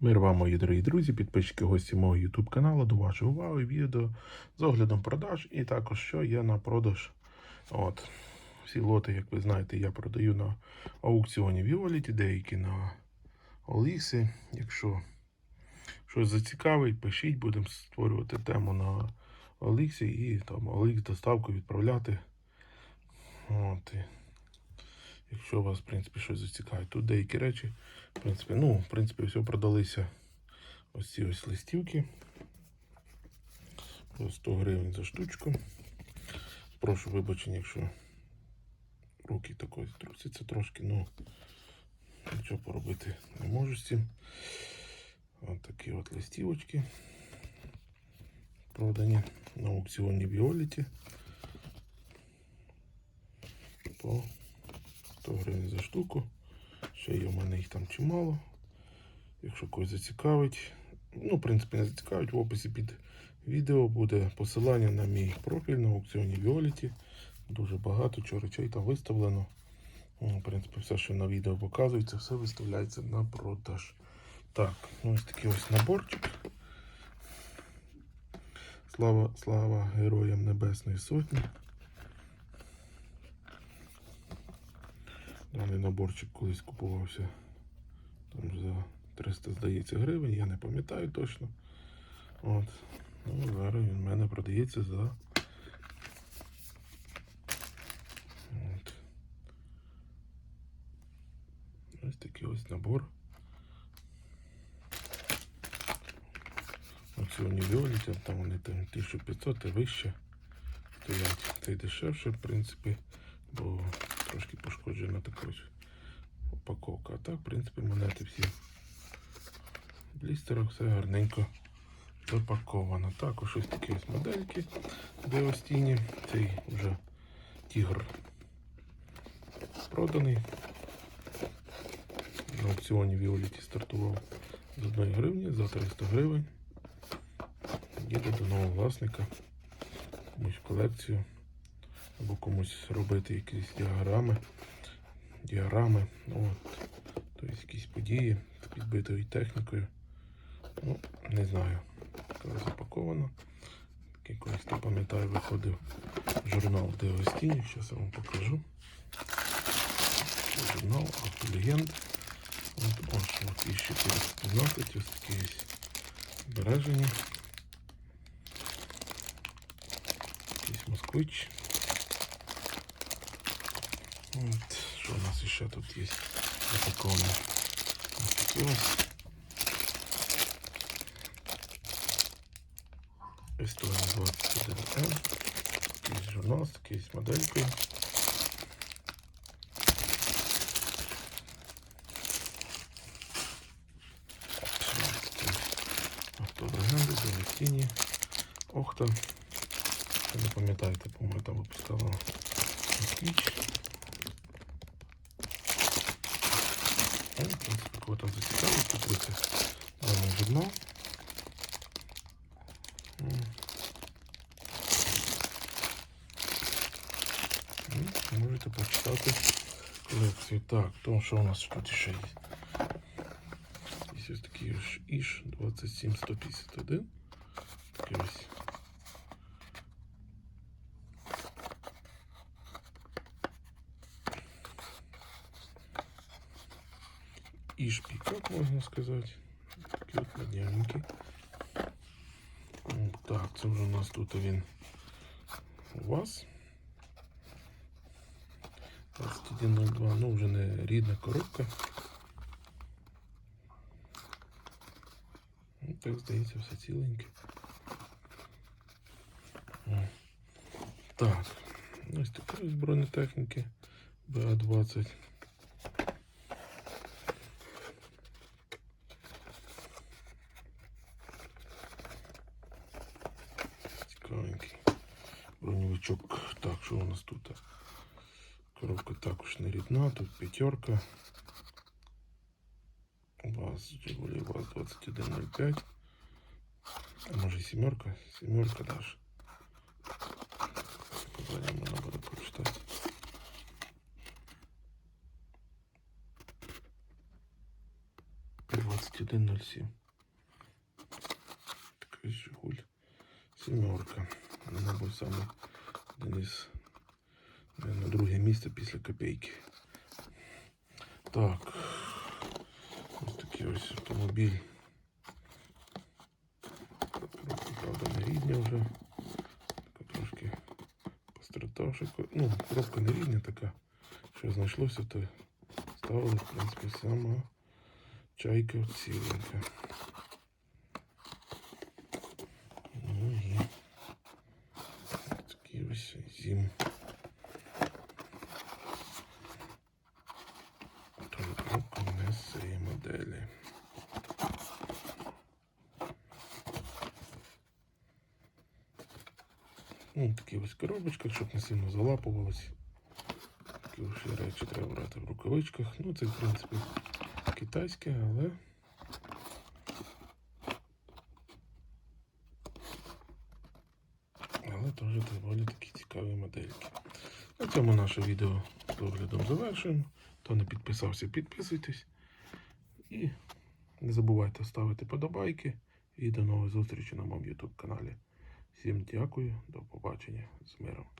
Мир вам, мої дорогі друзі, підписчики, гості мого YouTube каналу. До вашої уваги відео з оглядом продаж і також що є на продаж. От. Всі лоти, як ви знаєте, я продаю на аукціоні Violet, деякі на Оліксі. Якщо щось зацікавить, пишіть, будемо створювати тему на Оліксі і там Олікс доставку відправляти. От. Якщо вас, в принципі, щось зацікавить. Тут деякі речі, в принципі, ну, в принципі, все продалися ось ці ось листівки. По 100 гривень за штучку. Прошу вибачення, якщо руки такої трусяться трошки, ну нічого поробити не можу з цим. Ось такі от листівочки. Продані на аукціоні Віоліті. По 100 гривень за штуку. Ще є в мене їх там чимало. Якщо когось зацікавить. Ну, в принципі, не зацікавить, в описі під відео буде посилання на мій профіль на аукціоні Violet. Дуже багато чого речей там виставлено. Ну, В принципі, все, що на відео показується, все виставляється на продаж. Так, ну ось такий ось наборчик. Слава, слава Героям Небесної Сотні. Даний наборчик колись купувався там за 300, здається, гривень, я не пам'ятаю точно. От. Ну, зараз він в мене продається за. От. Ось такий ось набор. От сьогодні Віоліті, там вони там 1500 і вище стоять. Це й дешевше, в принципі, бо трошки пошкоджена така упаковка. А так, в принципі, монети всі в блістерах, все гарненько запаковано. Також ось такі ось модельки Деостіні. Цей вже тігр проданий. На аукціоні Віоліті стартував з 1 гривні за 300 гривень. Їде до нового власника, комусь колекцію або комусь робити якісь діаграми, діаграми, от, тобто якісь події з підбитою технікою. Ну, не знаю. Коли запаковано. Такий колись не пам'ятаю, виходив журнал Деостінів. Зараз я вам покажу. Журнал Легенд. От ось от і ще 415, ось такі ось збережені. Якийсь москвич. От, що у нас ще тут є запаковано? Ось такі ось. Історія 21М. Якийсь журнал з якоюсь моделькою. Автолегенди, Залетіні, Охта. Я не пам'ятаєте, по-моєму, там випускала москвич. Ну, в принципі, кого там зацікавить, купуйте даний журнал. М. Ну, Можете почитати колекцію. Так, то що у нас тут ще є? Є ось такий ось Іш 27151. Такий ось. Можна сказати. Такий от медняненький. Так, це вже у нас тут він у вас. 2102, ну вже не рідна коробка. Ну, так здається, все ціленьке. Так, ось такої бронетехніки БА-20. Броневичок. Так, що у нас тут? Коробка також не рідна, тут п'ятерка. ВАЗ, Жигулі ВАЗ 2105. А може сімерка? Сімерка даже. Позвоним, надо буде прочитати. Двадцять 3107. Така Жигуль. Сімерка. Мабуть, саме один із на друге місце після копійки. Так. Ось такий ось автомобіль. Правда, не рідня вже. Така трошки пострадавши. Ну, коробка не рідня така. Що знайшлося, то ставили, в принципі, сама чайка ціленька. 7. Тому не з цієї моделі. Ну, Такі ось коробочки, щоб не сильно залапувалось. Такі ось речі треба брати в рукавичках. Ну це в принципі китайське, але... теж доволі такі цікаві модельки. На цьому наше відео з оглядом завершуємо. Хто не підписався, підписуйтесь. І не забувайте ставити подобайки. І до нових зустрічі на моєму YouTube каналі. Всім дякую, до побачення з миром.